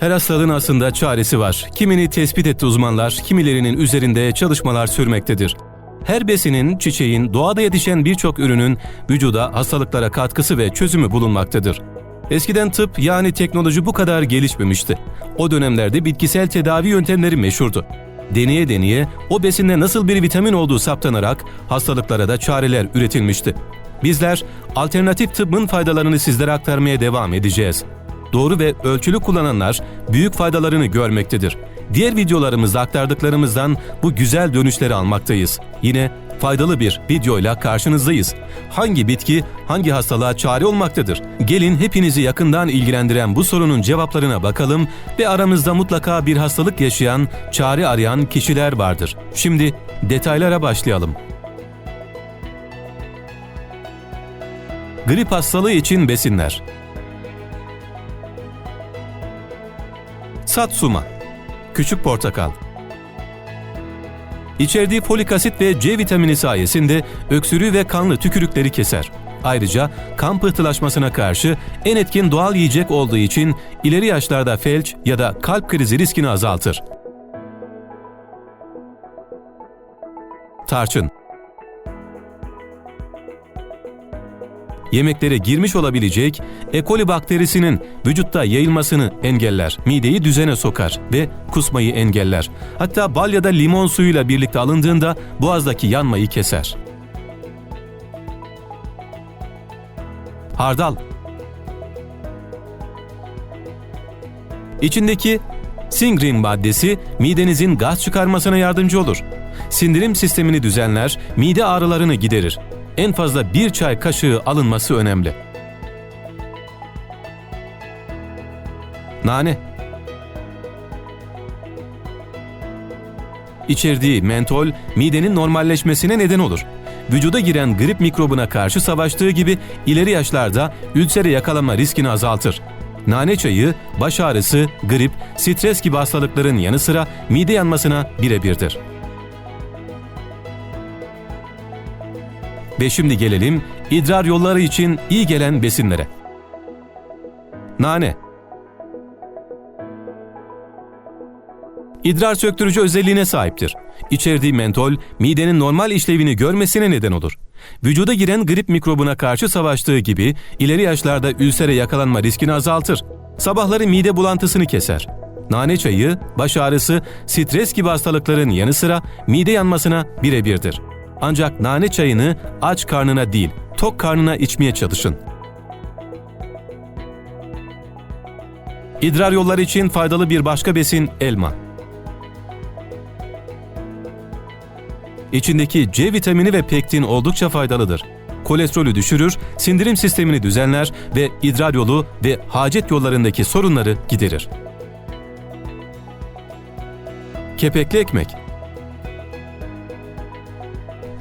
Her hastalığın aslında çaresi var. Kimini tespit etti uzmanlar, kimilerinin üzerinde çalışmalar sürmektedir. Her besinin, çiçeğin, doğada yetişen birçok ürünün vücuda hastalıklara katkısı ve çözümü bulunmaktadır. Eskiden tıp yani teknoloji bu kadar gelişmemişti. O dönemlerde bitkisel tedavi yöntemleri meşhurdu. Deneye deneye o besinde nasıl bir vitamin olduğu saptanarak hastalıklara da çareler üretilmişti. Bizler alternatif tıbbın faydalarını sizlere aktarmaya devam edeceğiz. Doğru ve ölçülü kullananlar büyük faydalarını görmektedir. Diğer videolarımızda aktardıklarımızdan bu güzel dönüşleri almaktayız. Yine faydalı bir videoyla karşınızdayız. Hangi bitki hangi hastalığa çare olmaktadır? Gelin hepinizi yakından ilgilendiren bu sorunun cevaplarına bakalım ve aramızda mutlaka bir hastalık yaşayan, çare arayan kişiler vardır. Şimdi detaylara başlayalım. Grip hastalığı için besinler. Satsuma Küçük portakal İçerdiği folik asit ve C vitamini sayesinde öksürüğü ve kanlı tükürükleri keser. Ayrıca kan pıhtılaşmasına karşı en etkin doğal yiyecek olduğu için ileri yaşlarda felç ya da kalp krizi riskini azaltır. Tarçın yemeklere girmiş olabilecek E. coli bakterisinin vücutta yayılmasını engeller, mideyi düzene sokar ve kusmayı engeller. Hatta bal ya da limon suyuyla birlikte alındığında boğazdaki yanmayı keser. Hardal İçindeki singrin maddesi midenizin gaz çıkarmasına yardımcı olur. Sindirim sistemini düzenler, mide ağrılarını giderir en fazla bir çay kaşığı alınması önemli. Nane İçerdiği mentol, midenin normalleşmesine neden olur. Vücuda giren grip mikrobuna karşı savaştığı gibi ileri yaşlarda ülsere yakalanma riskini azaltır. Nane çayı, baş ağrısı, grip, stres gibi hastalıkların yanı sıra mide yanmasına birebirdir. Ve şimdi gelelim idrar yolları için iyi gelen besinlere. Nane İdrar söktürücü özelliğine sahiptir. İçerdiği mentol, midenin normal işlevini görmesine neden olur. Vücuda giren grip mikrobuna karşı savaştığı gibi ileri yaşlarda ülsere yakalanma riskini azaltır. Sabahları mide bulantısını keser. Nane çayı, baş ağrısı, stres gibi hastalıkların yanı sıra mide yanmasına birebirdir. Ancak nane çayını aç karnına değil, tok karnına içmeye çalışın. İdrar yolları için faydalı bir başka besin elma. İçindeki C vitamini ve pektin oldukça faydalıdır. Kolesterolü düşürür, sindirim sistemini düzenler ve idrar yolu ve hacet yollarındaki sorunları giderir. Kepekli ekmek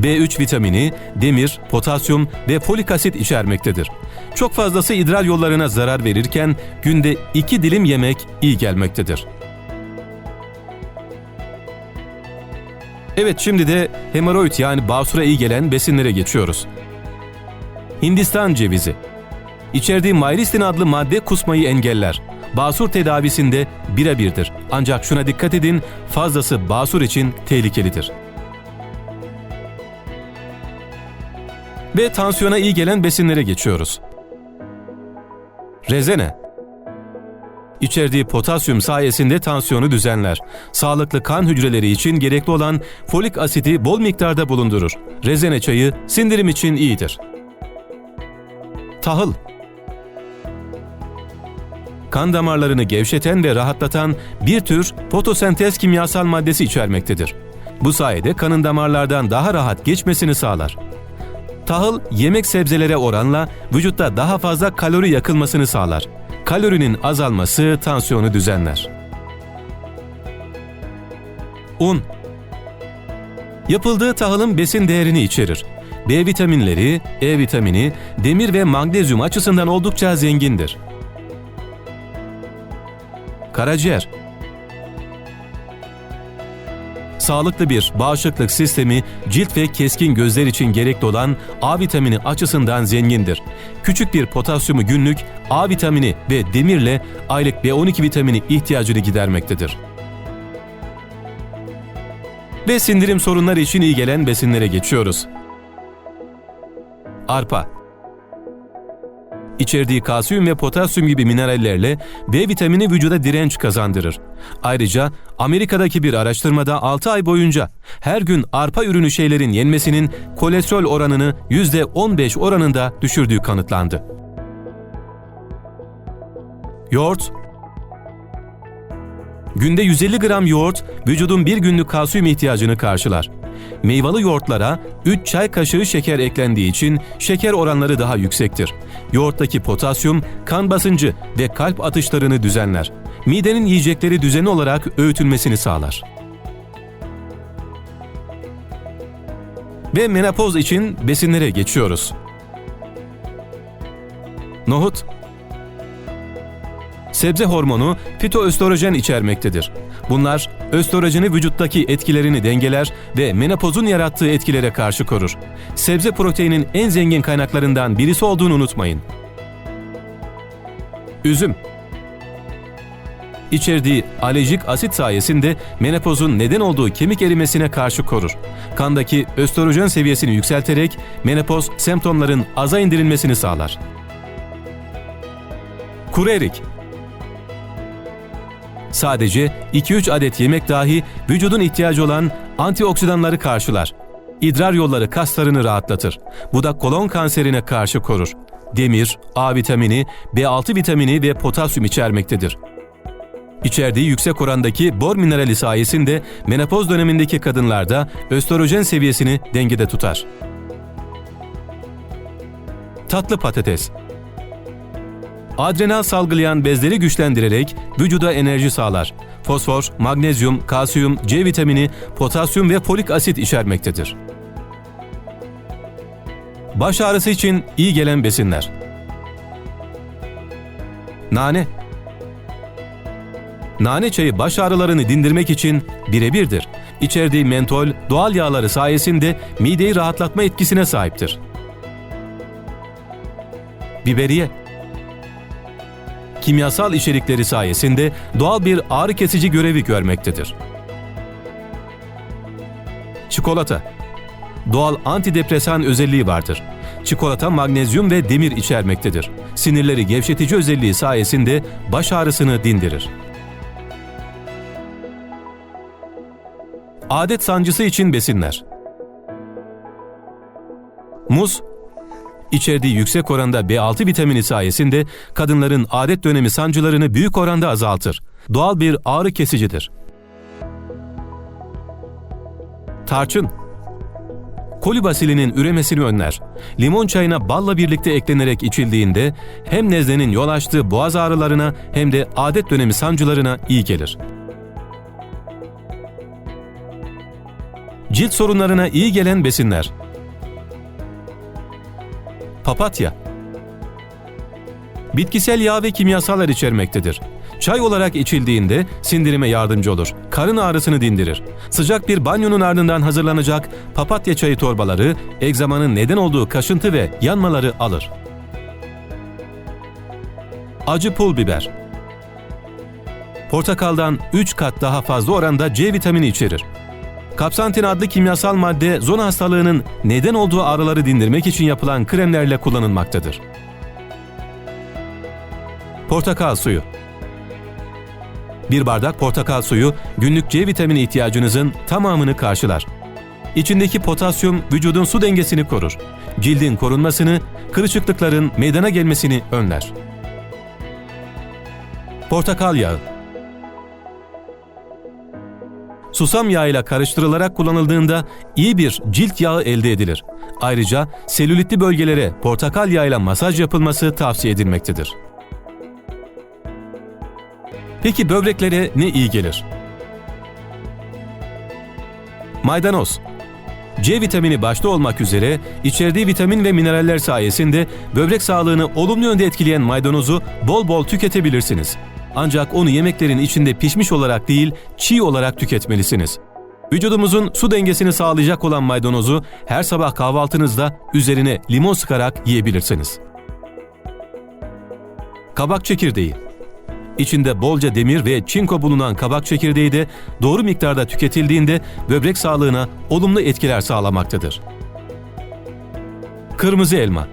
B3 vitamini, demir, potasyum ve folik asit içermektedir. Çok fazlası idrar yollarına zarar verirken günde 2 dilim yemek iyi gelmektedir. Evet şimdi de hemoroid yani basura iyi gelen besinlere geçiyoruz. Hindistan cevizi İçerdiği myristin adlı madde kusmayı engeller. Basur tedavisinde birebirdir. Ancak şuna dikkat edin, fazlası basur için tehlikelidir. Ve tansiyona iyi gelen besinlere geçiyoruz. Rezene İçerdiği potasyum sayesinde tansiyonu düzenler. Sağlıklı kan hücreleri için gerekli olan folik asidi bol miktarda bulundurur. Rezene çayı sindirim için iyidir. Tahıl kan damarlarını gevşeten ve rahatlatan bir tür fotosentez kimyasal maddesi içermektedir. Bu sayede kanın damarlardan daha rahat geçmesini sağlar. Tahıl yemek sebzelere oranla vücutta daha fazla kalori yakılmasını sağlar. Kalorinin azalması tansiyonu düzenler. Un Yapıldığı tahılın besin değerini içerir. B vitaminleri, E vitamini, demir ve magnezyum açısından oldukça zengindir. Karaciğer Sağlıklı bir bağışıklık sistemi cilt ve keskin gözler için gerekli olan A vitamini açısından zengindir. Küçük bir potasyumu günlük A vitamini ve demirle aylık B12 vitamini ihtiyacını gidermektedir. Ve sindirim sorunları için iyi gelen besinlere geçiyoruz. Arpa İçerdiği kalsiyum ve potasyum gibi minerallerle B vitamini vücuda direnç kazandırır. Ayrıca Amerika'daki bir araştırmada 6 ay boyunca her gün arpa ürünü şeylerin yenmesinin kolesterol oranını %15 oranında düşürdüğü kanıtlandı. Yoğurt Günde 150 gram yoğurt vücudun bir günlük kalsiyum ihtiyacını karşılar. Meyveli yoğurtlara 3 çay kaşığı şeker eklendiği için şeker oranları daha yüksektir. Yoğurttaki potasyum kan basıncı ve kalp atışlarını düzenler. Midenin yiyecekleri düzenli olarak öğütülmesini sağlar. Ve menopoz için besinlere geçiyoruz. Nohut Sebze hormonu fitoöstrojen içermektedir. Bunlar östrojeni vücuttaki etkilerini dengeler ve menopozun yarattığı etkilere karşı korur. Sebze proteinin en zengin kaynaklarından birisi olduğunu unutmayın. Üzüm İçerdiği alejik asit sayesinde menopozun neden olduğu kemik erimesine karşı korur. Kandaki östrojen seviyesini yükselterek menopoz semptomların aza indirilmesini sağlar. Kuru erik Sadece 2-3 adet yemek dahi vücudun ihtiyacı olan antioksidanları karşılar. İdrar yolları kaslarını rahatlatır. Bu da kolon kanserine karşı korur. Demir, A vitamini, B6 vitamini ve potasyum içermektedir. İçerdiği yüksek orandaki bor minerali sayesinde menopoz dönemindeki kadınlarda östrojen seviyesini dengede tutar. Tatlı patates Adrenal salgılayan bezleri güçlendirerek vücuda enerji sağlar. Fosfor, magnezyum, kalsiyum, C vitamini, potasyum ve folik asit içermektedir. Baş ağrısı için iyi gelen besinler. Nane Nane çayı baş ağrılarını dindirmek için birebirdir. İçerdiği mentol, doğal yağları sayesinde mideyi rahatlatma etkisine sahiptir. Biberiye kimyasal içerikleri sayesinde doğal bir ağrı kesici görevi görmektedir. Çikolata Doğal antidepresan özelliği vardır. Çikolata magnezyum ve demir içermektedir. Sinirleri gevşetici özelliği sayesinde baş ağrısını dindirir. Adet sancısı için besinler. Muz, İçerdiği yüksek oranda B6 vitamini sayesinde kadınların adet dönemi sancılarını büyük oranda azaltır. Doğal bir ağrı kesicidir. Tarçın Kolibasilinin üremesini önler. Limon çayına balla birlikte eklenerek içildiğinde hem nezlenin yol açtığı boğaz ağrılarına hem de adet dönemi sancılarına iyi gelir. Cilt sorunlarına iyi gelen besinler Papatya Bitkisel yağ ve kimyasallar içermektedir. Çay olarak içildiğinde sindirime yardımcı olur. Karın ağrısını dindirir. Sıcak bir banyonun ardından hazırlanacak papatya çayı torbaları egzamanın neden olduğu kaşıntı ve yanmaları alır. Acı pul biber Portakaldan 3 kat daha fazla oranda C vitamini içerir. Kapsantin adlı kimyasal madde zona hastalığının neden olduğu ağrıları dindirmek için yapılan kremlerle kullanılmaktadır. Portakal suyu Bir bardak portakal suyu günlük C vitamini ihtiyacınızın tamamını karşılar. İçindeki potasyum vücudun su dengesini korur. Cildin korunmasını, kırışıklıkların meydana gelmesini önler. Portakal yağı susam yağıyla karıştırılarak kullanıldığında iyi bir cilt yağı elde edilir. Ayrıca selülitli bölgelere portakal yağıyla masaj yapılması tavsiye edilmektedir. Peki böbreklere ne iyi gelir? Maydanoz C vitamini başta olmak üzere içerdiği vitamin ve mineraller sayesinde böbrek sağlığını olumlu yönde etkileyen maydanozu bol bol tüketebilirsiniz. Ancak onu yemeklerin içinde pişmiş olarak değil, çiğ olarak tüketmelisiniz. Vücudumuzun su dengesini sağlayacak olan maydanozu her sabah kahvaltınızda üzerine limon sıkarak yiyebilirsiniz. Kabak çekirdeği İçinde bolca demir ve çinko bulunan kabak çekirdeği de doğru miktarda tüketildiğinde böbrek sağlığına olumlu etkiler sağlamaktadır. Kırmızı elma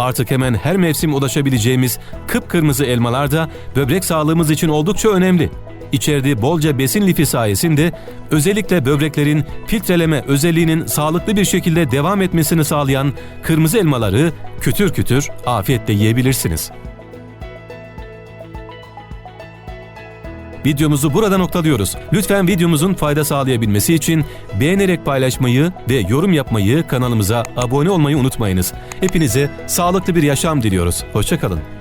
Artık hemen her mevsim ulaşabileceğimiz kıpkırmızı elmalar da böbrek sağlığımız için oldukça önemli. İçerdiği bolca besin lifi sayesinde özellikle böbreklerin filtreleme özelliğinin sağlıklı bir şekilde devam etmesini sağlayan kırmızı elmaları kütür kütür afiyetle yiyebilirsiniz. Videomuzu burada noktalıyoruz. Lütfen videomuzun fayda sağlayabilmesi için beğenerek paylaşmayı ve yorum yapmayı, kanalımıza abone olmayı unutmayınız. Hepinize sağlıklı bir yaşam diliyoruz. Hoşçakalın.